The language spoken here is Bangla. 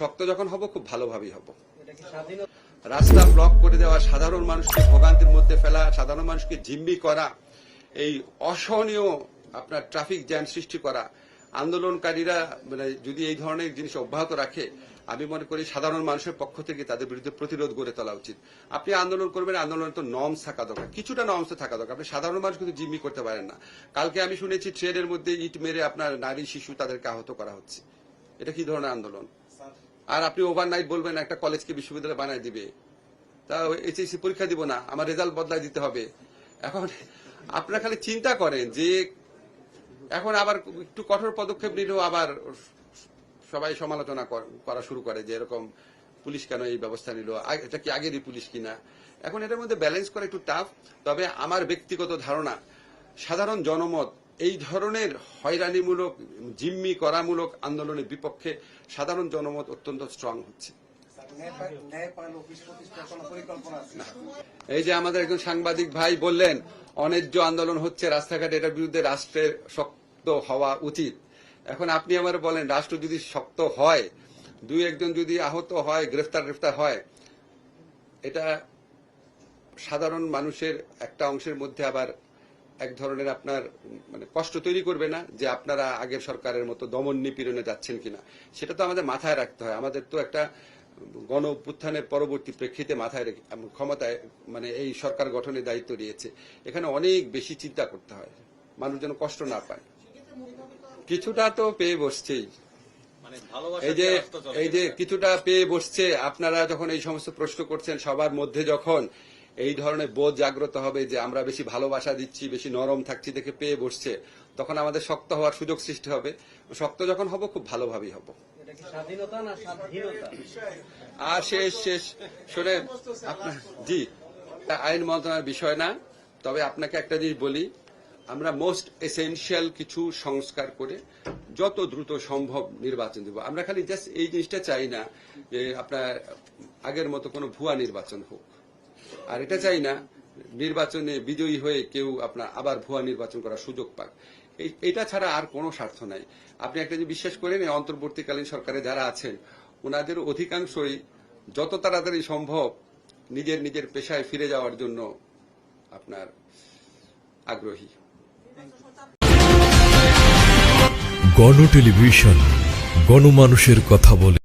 শক্ত যখন হব, খুব ভালোভাবেই হব। রাস্তা ব্লক করে দেওয়া, সাধারণ মানুষকে ভোগান্তির মধ্যে ফেলা, সাধারণ মানুষকে জিম্মি করা, এই অসহনীয় আপনার ট্রাফিক জ্যাম সৃষ্টি করা, আন্দোলনকারীরা মানে যদি এই ধরনের জিনিস অব্যাহত রাখে, আমি মনে করি সাধারণ মানুষের পক্ষ থেকে তাদের বিরুদ্ধে প্রতিরোধ গড়ে তোলা উচিত। আপনি আন্দোলন করবেন, আন্দোলনের তো নর্মস থাকা দরকার। কিছুটা নর্মস থাকা দরকার। আপনি সাধারণ মানুষ কিন্তু জিম্মি করতে পারেন না। কালকে আমি শুনেছি ট্রেনের মধ্যে ইট মেরে আপনার নারী, শিশু তাদেরকে আহত করা হচ্ছে। এটা কি ধরনের আন্দোলন? আর আপনি ওভারনাইট বলবেন একটা কলেজকে বিশ্ববিদ্যালয় বানায় দিবে। তা এইচএসসি পরীক্ষা দিব না, আমার রেজাল্ট বদলায় দিতে হবে। এখন আপনারা খালি চিন্তা করেন যে এখন আবার একটু কঠোর পদক্ষেপ নিলেও আবার সবাই সমালোচনা কর- শুরু করে যে এরকম পুলিশ কেন এই ব্যবস্থা নিল? এটা কি আগেরই পুলিশ কিনা? এখন এটার মধ্যে ব্যালেন্স করা একটু টাফ তবে আমার ব্যক্তিগত ধারণা, সাধারণ জনমত এই ধরনের হয়রানিমূলক, জিম্মি করামূলক আন্দোলনের বিপক্ষে সাধারণ জনমত অত্যন্ত স্ট্রং হচ্ছে। এই যে আমাদের একজন সাংবাদিক ভাই বললেন, অন্যায্য আন্দোলন হচ্ছে রাস্তাঘাটে, এটার বিরুদ্ধে রাষ্ট্রের শক্ত হওয়া উচিত। এখন আপনি আমার বলেন, রাষ্ট্র যদি শক্ত হয়, দুই একজন যদি আহত হয়, গ্রেফতার গ্রেফতার হয়, এটা সাধারণ মানুষের একটা অংশের মধ্যে আবার এক ধরনের আপনার মানে কষ্ট তৈরি করবে না যে আপনারা আগের সরকারের মতো দমন নিপীড়নে যাচ্ছেন কিনা। সেটা তো আমাদের মাথায় রাখতে হয়। আমাদের তো একটা গণ অভ্যুত্থানের পরবর্তী প্রেক্ষিতে মাথায় রেখে ক্ষমতায় মানে এই সরকার গঠনের দায়িত্ব নিয়েছে এখানে অনেক বেশি চিন্তা করতে হয়। মানুষ যেন কষ্ট না পায়। কিছুটা তো পেয়ে বসছেই। মানে এই যে এই যে কিছুটা পেয়ে বসছে আপনারা যখন এই সমস্ত প্রশ্ন করছেন সবার মধ্যে যখন এই ধরনের বোধ জাগ্রত হবে যে আমরা বেশি ভালোবাসা দিচ্ছি বেশি নরম থাকছি দেখে পেয়ে বসছে তখন আমাদের শক্ত হওয়ার সুযোগ সৃষ্টি হবে। শক্ত যখন হব খুব ভালোভাবেই হব। আর শেষ শেষ। শুনে আপনার জি আইন মন্ত্রণালয়ের বিষয় না তবে আপনাকে একটা জিনিস বলি। আমরা মোস্ট এসেনশিয়াল কিছু সংস্কার করে যত দ্রুত সম্ভব নির্বাচন দেব। আমরা খালি জাস্ট এই জিনিসটা চাই না যে আপনার আগের মতো কোনো ভুয়া নির্বাচন হোক। আর এটা চাই না, নির্বাচনে বিজয়ী হয়ে কেউ আপনার আবার ভুয়া নির্বাচন করার সুযোগ পাক। এটা ছাড়া আর কোনো স্বার্থ নাই। আপনি একটা যে বিশ্বাস করেন অন্তর্বর্তীকালীন সরকারে যারা আছেন, ওনাদের অধিকাংশই যত তাড়াতাড়ি সম্ভব নিজের নিজের পেশায় ফিরে যাওয়ার জন্য আপনার আগ্রহী। গণ টেলিভিশন, গণমানুষের কথা বলে।